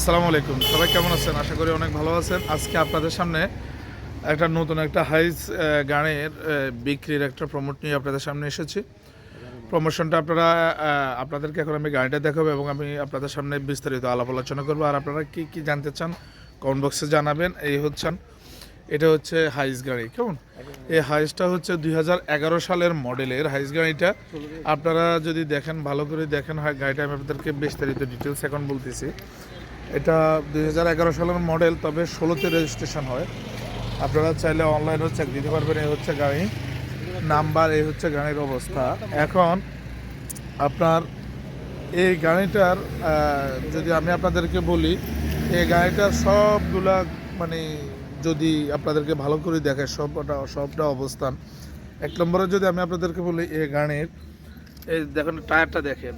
আসসালামু আলাইকুম। সবাই কেমন আছেন? আশা করি অনেক ভালো আছেন। আজকে আপনাদের সামনে একটা নতুন একটা হাইস গানের বিক্রির একটা প্রমোট নিয়ে আপনাদের সামনে এসেছি। প্রমোশনটা আপনারা আপনাদেরকে এখন আমি গাড়িটা দেখাবো এবং আমি আপনাদের সামনে বিস্তারিত আলাপ আলোচনা করব। আর আপনারা কি কি জানতে চান কমেন্ট বক্সে জানাবেন। এই হচ্ছেন এটা হচ্ছে হাইস গাড়ি। কেমন? এই হাইসটা হচ্ছে দুই হাজার এগারো সালের মডেলের হাইস গাড়িটা। আপনারা যদি দেখেন ভালো করে দেখেন হয় গাড়িটা আমি আপনাদেরকে বিস্তারিত ডিটেলস এখন বলতেছি। এটা দু হাজার এগারো সালের মডেল, তবে ষোলোতে রেজিস্ট্রেশন হয়। আপনারা চাইলে অনলাইনেও চেক দিতে পারবেন, এই হচ্ছে গাড়ি। নাম্বার এই হচ্ছে গাড়ির অবস্থা। এখন আপনার এই গাড়িটার যদি আমি আপনাদেরকে বলি, এই গাড়িটার সবগুলা মানে যদি আপনাদেরকে ভালো করে দেখায় সবটা সবটা অবস্থান। এক নম্বরে যদি আমি আপনাদেরকে বলি, এই গাড়ির, এই দেখেন, টায়ারটা দেখেন।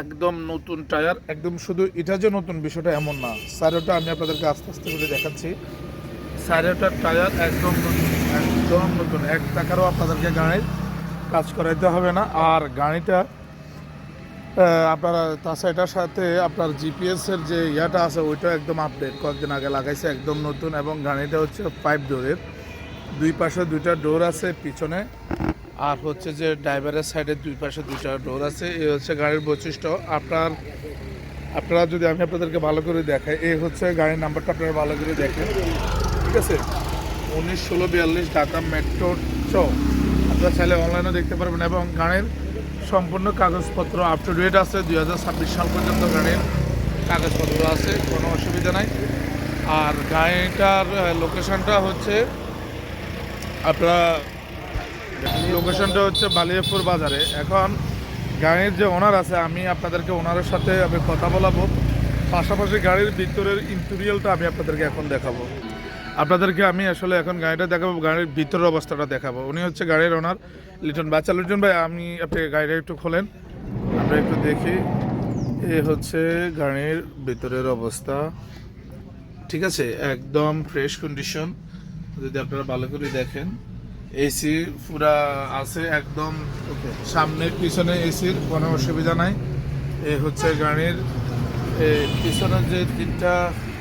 একদম নতুন টায়ার। একদম শুধু এটা যে নতুন বিষয়টা এমন না। সাইরোটা আমি আপনাদেরকে আস্তে আস্তে করে দেখাচ্ছি। সাইরোটার টায়ার একদম একদম নতুন। এক টাকারও আপনাদেরকে গাড়ির কাজ করাইতে হবে না। আর গাড়িটা আপনারা তাছাড়া সাথে আপনার জিপিএসের যে ইয়াটা আছে, ওইটা একদম আপডেট কয়েকদিন আগে লাগাইছে, একদম নতুন। এবং গাড়িটা হচ্ছে পাইপ ডোরের দুই পাশে দুইটা ডোর আছে, পিছনে। আর হচ্ছে যে ড্রাইভারের সাইডে দুই পাশে দুইটা ডোর আছে এই হচ্ছে গাড়ির বৈশিষ্ট্য। আপনার, আপনারা যদি আমি আপনাদেরকে ভালো করে দেখাই এই হচ্ছে গাড়ির নাম্বারটা আপনারা ভালো করে দেখেন। ঠিক আছে? উনিশ ষোলো বিয়াল্লিশ ঢাকা মেট্রো চ। আপনারা চাইলে অনলাইনে দেখতে পারবেন এবং গাড়ির সম্পূর্ণ কাগজপত্র আপ টু ডেট আছে, দুই হাজার ছাব্বিশ সাল পর্যন্ত গাড়ির কাগজপত্র আছে, কোনো অসুবিধা নাই। আর গাড়িটার লোকেশনটা হচ্ছে, আপনারা লোকেশনটা হচ্ছে বালিয়াপুর বাজারে। এখন গাড়ির যে ওনার আছে, আমি আপনাদেরকে ওনারের সাথে আমি কথা বলাবো। পাশাপাশি গাড়ির ভিতরের ইন্টেরিয়ালটা আমি আপনাদেরকে এখন দেখাবো। আপনাদেরকে আমি আসলে এখন গাড়িটা দেখাবো, গাড়ির ভিতরের অবস্থাটা দেখাবো। উনি হচ্ছে গাড়ির ওনার লিটন বাচ্চা লিটন ভাই আমি আপনি গাড়িটা একটু খোলেন। আমরা একটু দেখি। এ হচ্ছে গাড়ির ভিতরের অবস্থা। ঠিক আছে? একদম ফ্রেশ কন্ডিশন যদি আপনারা ভালো করে দেখেন। এসি পুরা আছে একদম সামনে পিছনে এসির কোনো অসুবিধা নাই। এই হচ্ছে গাড়ির এ, পিছনের যে তিনটা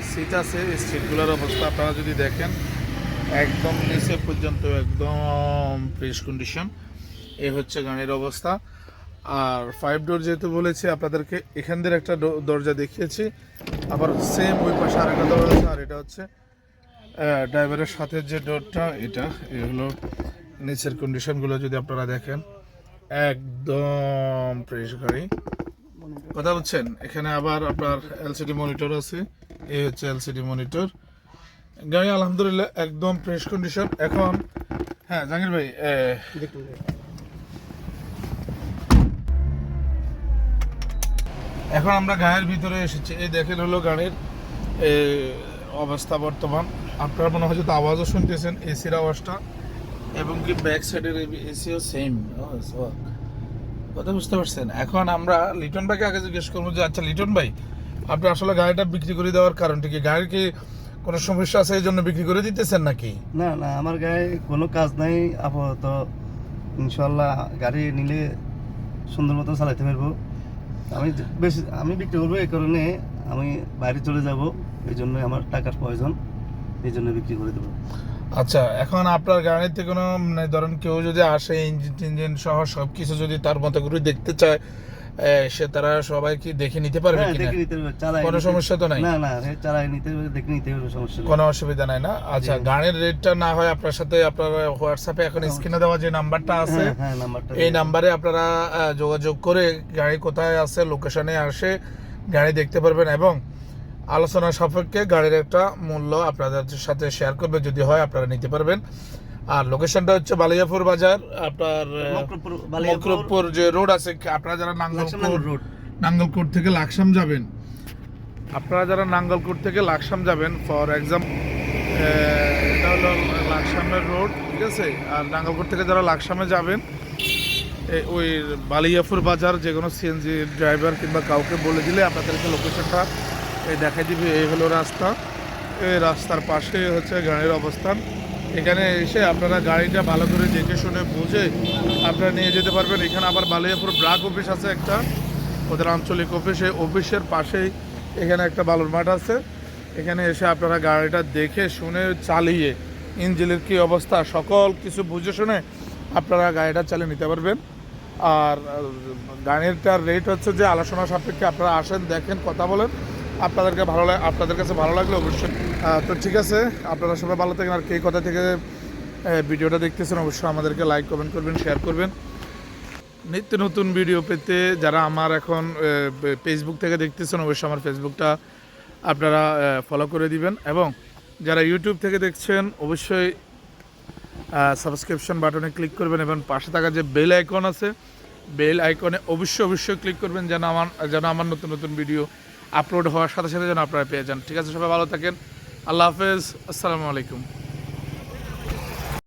সিট আছে এই সিটগুলোর অবস্থা আপনারা যদি দেখেন একদম নিচে পর্যন্ত একদম ফ্রেশ কন্ডিশন এই হচ্ছে গাড়ির অবস্থা। আর ফাইভ ডোর যেহেতু বলেছি আপনাদেরকে এখান দিয়ে একটা দরজা দেখিয়েছি। আবার সেম ওই পাশে আরেকটা দরজা আছে আর এটা হচ্ছে ড্রাইভারের সাথে যে ডোরটা এটা এই হলো নিচের কন্ডিশনগুলো যদি আপনারা দেখেন। একদম ফ্রেশ গাড়ি। কথা বলছেন? এখানে আবার আপনার এলসিডি মনিটর আছে। এই হচ্ছে এলসিডি মনিটর গাড়ি আলহামদুলিল্লাহ একদম ফ্রেশ কন্ডিশন এখন হ্যাঁ জাহাঙ্গীর ভাই এখন আমরা গাড়ির ভিতরে এসেছি। এই দেখেন হলো গাড়ির এ, অবস্থা বর্তমান। আপনারা মনে হয় তো আওয়াজও শুনতেছেন এসির আওয়াজটা। এবং কি ব্যাক সাইডের এসিও সেম কথা বুঝতে পারছেন। এখন আমরা লিটন ভাইকে আগে জিজ্ঞেস করব যে আচ্ছা লিটন ভাই আপনি আসলে গাড়িটা বিক্রি করে দেওয়ার কারণটা কি? গাড়ির কি কোনো সমস্যা আছে এই জন্য বিক্রি করে দিতেছেন নাকি? না না আমার গায়ে কোনো কাজ নাই। আপাতত ইনশাল্লাহ গাড়ি নিলে সুন্দর মতো চালাতে পারব। আমি বেশি আমি বিক্রি করব এই কারণে। আমি বাইরে চলে যাব এই জন্য আমার টাকার প্রয়োজন এই জন্য বিক্রি করে দেবো। আচ্ছা এখন আপনার গাড়িতে কোনো মানে ধরেন কেউ যদি আসে ইঞ্জিন টিঞ্জিন সহ সব কিছু যদি তার মতো করে দেখতে চায় সে তারা সবাই কি দেখে নিতে পারবে হ্যাঁ কিনা? সমস্যা তো নাই? না না হ্যাঁ, চালাই নিতে দেখে নিতে পারবে সমস্যা কোনো অসুবিধা নাই না? আচ্ছা গানের রেটটা না হয় আপনার সাথে আপনার হোয়াটসঅ্যাপে এখন স্ক্রিনে দেওয়া যে নাম্বারটা আছে হ্যাঁ হ্যাঁ নাম্বারটা এই নাম্বারে আপনারা যোগাযোগ করে গাড়ি কোথায় আছে লোকেশনে আসে গাড়ি দেখতে পারবেন এবং আলোচনা সাপেক্ষে গাড়ির একটা মূল্য আপনাদের সাথে শেয়ার করবে। যদি হয় আপনারা নিতে পারবেন। আর লোকেশনটা হচ্ছে বালিয়াপুর বাজার। আপনার মকরপুর যে রোড আছে আপনারা যারা নাঙ্গলপুর রোড নাঙ্গলকোট থেকে লাকসাম যাবেন আপনারা যারা নাঙ্গলকোট থেকে লাকসাম যাবেন ফর এক্সাম্পল এটা হলো লাকসামের রোড ঠিক আছে? আর নাঙ্গলকোট থেকে যারা লাকসামে যাবেন ওই বালিয়াপুর বাজার, যে কোনো সিএনজি ড্রাইভার কিংবা কাউকে বলে দিলে আপনাদেরকে লোকেশনটা দেখাই দিবে। এই হলো রাস্তা। এই রাস্তার পাশে হচ্ছে গাড়ির অবস্থান। এখানে এসে আপনারা গাড়িটা ভালো করে দেখে শুনে বুঝে আপনারা নিয়ে যেতে পারবেন। এখানে আবার বালিয়াপুর ব্রাক অফিস আছে একটা। ওদের আঞ্চলিক অফিস। এই অফিসের পাশেই এখানে একটা বালুর মাঠ আছে। এখানে এসে আপনারা গাড়িটা দেখে শুনে চালিয়ে, ইঞ্জিনের কী অবস্থা, সকল কিছু বুঝে শুনে আপনারা গাড়িটা চালিয়ে নিতে পারবেন। আর, গাড়িটার রেট হচ্ছে যে আলোচনা সাপেক্ষে আপনারা আসেন, দেখেন, কথা বলেন। আপনাদেরকে ভালো লাগে আপনাদের কাছে ভালো লাগলে অবশ্যই তো ঠিক আছে, আপনারা সবাই ভালো থাকেন। আর কে কথা থেকে ভিডিওটা দেখতেছেন, অবশ্যই আমাদেরকে লাইক কমেন্ট করবেন শেয়ার করবেন। নিত্য নতুন ভিডিও পেতে যারা আমার এখন ফেসবুক থেকে দেখতেছেন, অবশ্যই আমার ফেসবুকটা আপনারা ফলো করে দিবেন। এবং যারা ইউটিউব থেকে দেখছেন, অবশ্যই সাবস্ক্রিপশন বাটনে ক্লিক করবেন এবং পাশে থাকা যে বেল আইকন আছে বেল আইকনে অবশ্যই অবশ্যই ক্লিক করবেন যেন আমার যেন আমার নতুন নতুন ভিডিও আপলোড হওয়ার সাথে সাথে যেন আপনারা পেয়ে যান। ঠিক আছে, সবাই ভালো থাকেন। আল্লাহ হাফেজ। আসসালামু আলাইকুম।